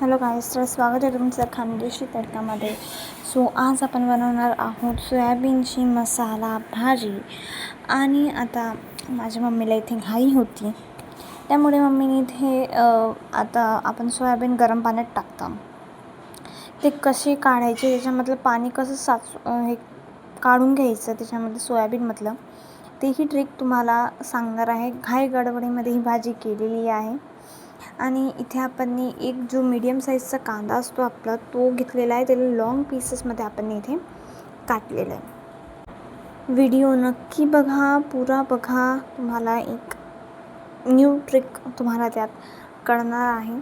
Hello गाईस तर स्वागत आहे तुमचं खानदेशी तडकामध्ये. सो आज आपण बनवणार आहोत सोयाबीनची मसाला भाजी. आणि आता माझ्या मम्मीला इथे घाई होती. त्यामुळे मम्मीने इथे आता आपण सोयाबीन गरम पाण्यात टाकतो. ते कसे काढायचे त्याच्यामधलं पाणी कसं साच हे काढून घ्यायचं त्याच्यामध्ये सोयाबीनमधलं तेही ट्रिक तुम्हाला सांगणार आहे. घाई गडबडीमध्ये ही भाजी केलेली आहे. आणि इथे आपण एक जो मीडियम साईजचा कांदा असतो आपला तो घेतलेला आहे. त्याला लाँग पीसेसमध्ये आपण इथे काटलेला आहे. व्हिडिओ नक्की बघा पुरा बघा. तुम्हाला एक न्यू ट्रिक तुम्हाला त्यात कळणार आहे.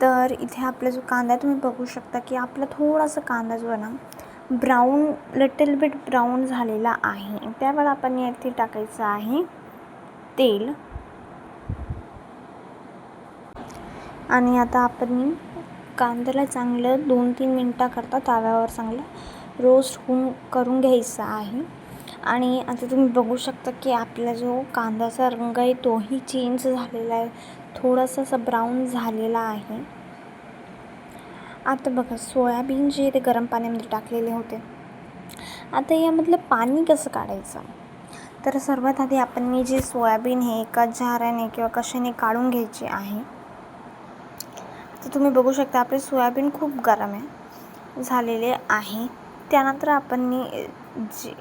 तर इथे आपला जो कांदा तुम्ही बघू शकता की आपला थोडासा कांदा जो आहे ना ब्राऊन लिटल बिट ब्राऊन झालेला आहे. त्यावर आपण इथे टाकायचं आहे तेल. आणि आता आपण कांद्याला चांगलं दोन तीन मिनटाकरता तव्यावर चांगलं रोस्ट होऊन करून घ्यायचं आहे. आणि आता तुम्ही बघू शकता की आपला जो कांद्याचा रंग आहे तोही चेंज झालेला आहे. थोडासा असा ब्राऊन झालेला आहे. आता बघा सोयाबीन जे ते गरम पाण्यामध्ये टाकलेले होते. आता यामधलं पाणी कसं काढायचं? तर सर्वात आधी आपण मी जे सोयाबीन हे एका झाऱ्याने किंवा कशाने काढून घ्यायचे आहे तर तुम्ही बघू शकता आपले सोयाबीन खूप गरम आहे. झालेले आहे. त्यानंतर आपण जे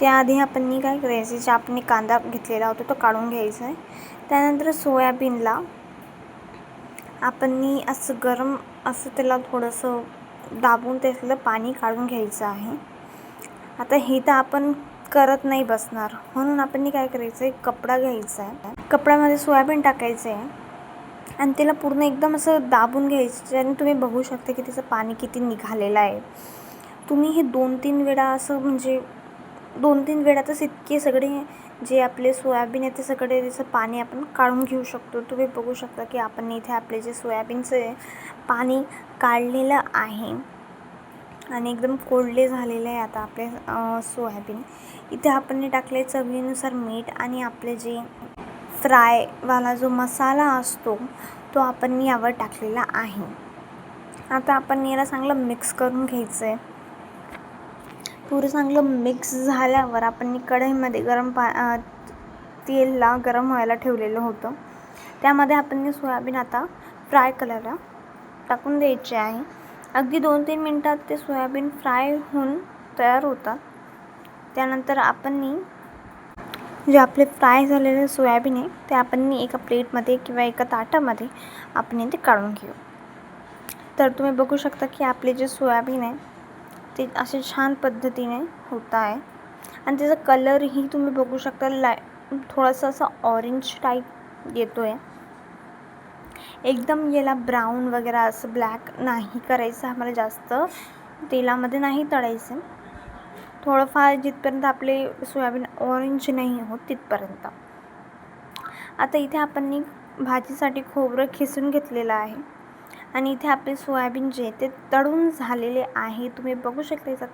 त्याआधी आपण काय करायचं जे आपण कांदा घेतलेला होता तो काढून घ्यायचा आहे. त्यानंतर सोयाबीनला आपण असं गरम असं त्याला थोडंसं दाबून त्यातलं पाणी काढून घ्यायचं आहे. आता हे तर आपण करत नाही बसणार. म्हणून आपण काय करायचं आहे कपडा घ्यायचा आहे. कपड्यामध्ये सोयाबीन टाकायचं आहे. आणि त्याला पूर्ण एकदम असं दाबून घ्यायचं आणि तुम्ही बघू शकता की त्याचं पाणी किती निघालेलं आहे. तुम्ही हे दोन तीन वेळा असं म्हणजे दोन तीन वेळातच इतके सगळे जे आपले सोयाबीन आहे ते सगळे त्याचं पाणी आपण काढून घेऊ शकतो. तुम्ही बघू शकता की आपण इथे आपले जे सोयाबीनचं पाणी काढलेलं आहे आणि एकदम कोरडे झालेले आहे आता आपले सोयाबीन. इथे आपण टाकले चवीनुसार मीठ आणि आपले जे फ्रायवाला जो मसाला असतो तो आपण यावर टाकलेला आहे. आता आपण याला चांगलं मिक्स करून घ्यायचं आहे पुरं चांगलं मिक्स झाल्यावर आपण कढईमध्ये गरम पा तेलला गरम व्हायला ठेवलेलं होतं. त्यामध्ये आपण सोयाबीन आता फ्राय करायला टाकून द्यायचे आहे. अगदी दोन तीन मिनटात ते सोयाबीन फ्राय होऊन तयार होतात. त्यानंतर आपण जे आपले फ्राय झालेले सोयाबीन आहे, ते आपण एका प्लेटमध्ये किंवा एका ताटामध्ये आपण ते काढून घेऊ. तर तुम्ही बघू शकता की आपले जे सोयाबीन आहे, ते असे छान पद्धतीने होत आहे. आणि त्याचा कलरही तुम्ही बघू शकता, लाय थोडासा असा ऑरेंज टाईप येतो आहे एकदम याला ब्राऊन वगैरे असं ब्लॅक नाही करायचं, आम्हाला जास्त तेलामध्ये नाही तळायचं. थोडंफार जिथपर्यंत आपले सोयाबीन ऑरेंज नाही होत तिथपर्यंत. आता इथे आपण भाजीसाठी खोबरं खिसून घेतलेलं आहे. आणि इथे आपले सोयाबीन जे ते तळून झालेले आहे. तुम्ही बघू शकता याचा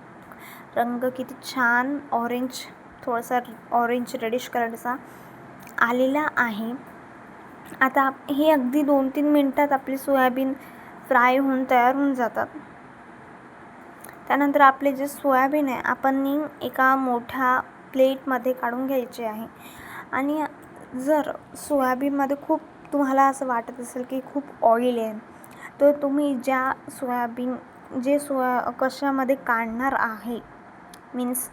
रंग किती छान ऑरेंज थोडासा ऑरेंज रेडिश कलरचा आलेला आहे. आता हे अगदी दोन तीन मिनटात आपली सोयाबीन फ्राय होऊन तयार होऊन जातात. त्यानंतर आपले जे सोयाबीन आहे आपण एका मोठ्या प्लेटमध्ये काढून घ्यायचे आहे. आणि जर सोयाबीनमध्ये खूप तुम्हाला असं वाटत असेल की खूप ऑइल आहे तर तुम्ही ज्या सोयाबीन जे सोया कशामध्ये काढणार आहे मीन्स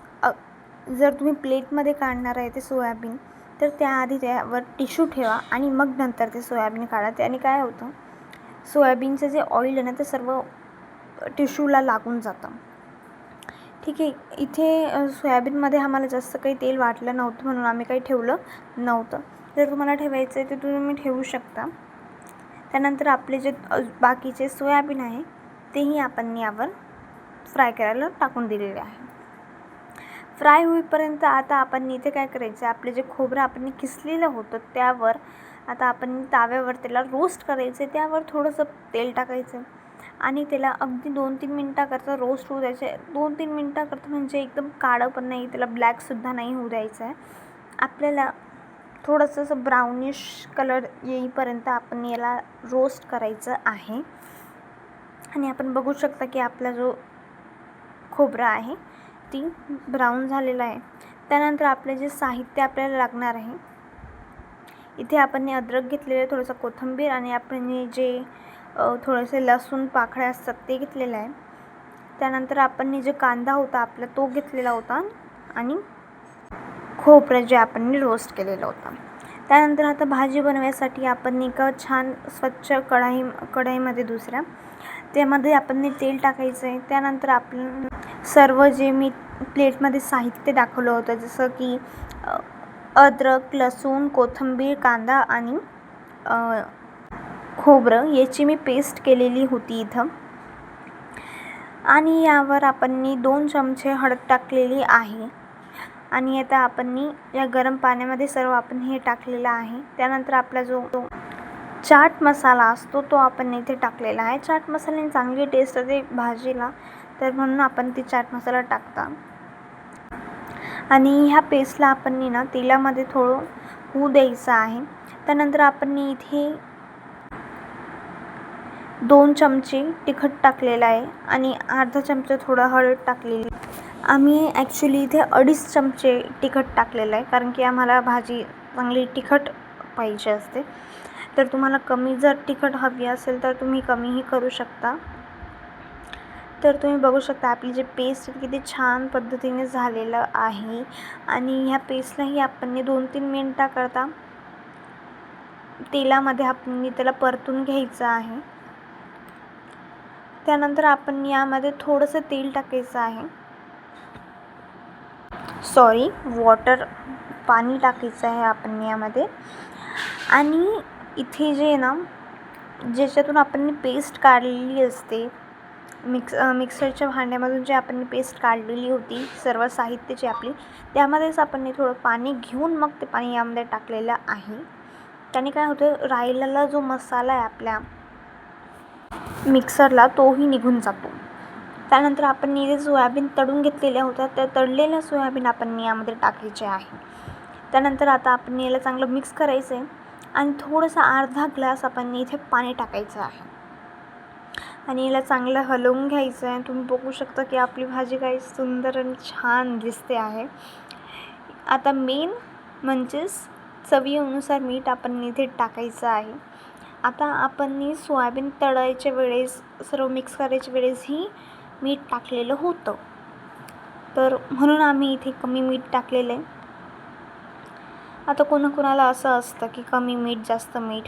जर तुम्ही प्लेटमध्ये काढणार आहे ते सोयाबीन तर त्याआधी त्यावर टिश्यू ठेवा आणि मग नंतर ते सोयाबीन काढा. त्याने काय होतं सोयाबीनचं जे ऑइल आहे ना ते सर्व टिश्यूला लागून जातं. ठीक आहे इथे सोयाबीनमध्ये आम्हाला जास्त काही तेल वाटलं नव्हतं म्हणून आम्ही काही ठेवलं नव्हतं. जर तुम्हाला ठेवायचं आहे तर तुम्ही ठेवू शकता. त्यानंतर आपले जे बाकीचे सोयाबीन आहे तेही आपण यावर फ्राय करायला टाकून दिलेले आहे. फ्राय होईपर्यंत आता आपण इथे काय करायचं आहे आपले जे खोबरं आपण किसलेलं होतं त्यावर आता आपण ताव्यावर त्याला रोस्ट करायचं आहे त्यावर थोडंसं तेल टाकायचं. आणि त्याला अगदी दोन तीन मिनटाकरता रोस्ट होऊ द्यायचे दोन तीन मिनटाकरता म्हणजे एकदम काळं पण नाही त्याला ब्लॅकसुद्धा नाही होऊ द्यायचं आहे. आपल्याला थोडंसं असं ब्राउनिश कलर येईपर्यंत आपण याला रोस्ट करायचं आहे. आणि आपण बघू शकता की आपला जो खोबरा आहे ती ब्राऊन झालेला आहे. त्यानंतर आपले जे साहित्य आपल्याला लागणार आहे इथे आपण अद्रक घेतलेलं आहे थोडंसं कोथिंबीर आणि आपण जे थोडेसे लसूण पाकळ्या असतात ते घेतलेलं आहे. त्यानंतर आपण जे कांदा होता आपला तो घेतलेला होता आणि खोबरं जे आपण रोस्ट केलेलं होतं. त्यानंतर आता भाजी बनवायसाठी आपण एका छान स्वच्छ कढाई कढाईमध्ये दुसऱ्या त्यामध्ये आपण तेल टाकायचं आहे. त्यानंतर आपण सर्व जे मी प्लेटमध्ये साहित्य दाखवलं होतं जसं की अद्रक लसूण कोथिंबीर कांदा आणि खोबरं याची मी पेस्ट केलेली होती इथं. आणि यावर आपण दोन चमचे हळद टाकलेली आहे. आणि आता आपण या गरम पाण्यामध्ये सर्व आपण हे टाकलेलं आहे. त्यानंतर आपला जो तो चाट मसाला असतो तो आपण इथे टाकलेला आहे. चाट मसाल्याने चांगली टेस्ट येते भाजीला. तर म्हणून आपण ती चाट मसाला टाकता. आणि ह्या पेस्टला आपण ना तेलामध्ये थोडं होऊ द्यायचं आहे. त्यानंतर आपण इथे दोन चमचे तिखट टाकलेलं आहे आणि अर्धा चमचा थोडं हळद टाकलेली आम्ही ॲक्च्युली इथे अडीच चमचे तिखट टाकलेलं आहे कारण की आम्हाला भाजी चांगली तिखट पाहिजे असते. तर तुम्हाला कमी जर तिखट हवी असेल तर तुम्ही कमीही करू शकता. तर तुम्ही बघू शकता आपली जे पेस्ट किती छान पद्धतीने झालेलं आहे. आणि ह्या पेस्टलाही आपण दोन तीन मिनटाकरता तेलामध्ये आपण त्याला परतून घ्यायचं आहे. त्यानंतर आपण यामध्ये थोडंसं तेल टाकायचं आहे. सॉरी वॉटर पाणी टाकायचं आहे आपण यामध्ये. आणि इथे जे आहे ना ज्याच्यातून आपण पेस्ट काढलेली असते मिक्स मिक्सरच्या भांड्यामधून जे आपण पेस्ट काढलेली होती सर्व साहित्याची आपली त्यामध्येच आपण थोडं पाणी घेऊन मग ते पाणी यामध्ये टाकलेलं आहे. त्याने काय होतं राहिलेला जो मसाला आहे आपल्या मिक्सरला तोही निघून जातो. त्यानंतर आपण जे सोयाबीन तळून घेतलेल्या होत्या. त्या तळलेल्या सोयाबीन आपण यामध्ये टाकायचे आहे. त्यानंतर आता आपण याला चांगलं मिक्स करायचं आहे आणि थोडंसं अर्धा ग्लास आपण इथे पाणी टाकायचं आहे. आणि याला चांगलं हलवून घ्यायचं आहे. तुम्ही बघू शकता की आपली भाजी काही सुंदर आणि छान दिसते आहे. आता मेन म्हणजेच चवीनुसार मीठ आपण इथे टाकायचं आहे. आता आपण सोयाबीन तळायच्या वेळेस सर्व मिक्स करायच्या वेळेसही मीठ टाकलेलं होतं. तर म्हणून आम्ही इथे कमी मीठ टाकलेलं आहे. आता कोणाकोणाला असं असतं की कमी मीठ जास्त मीठ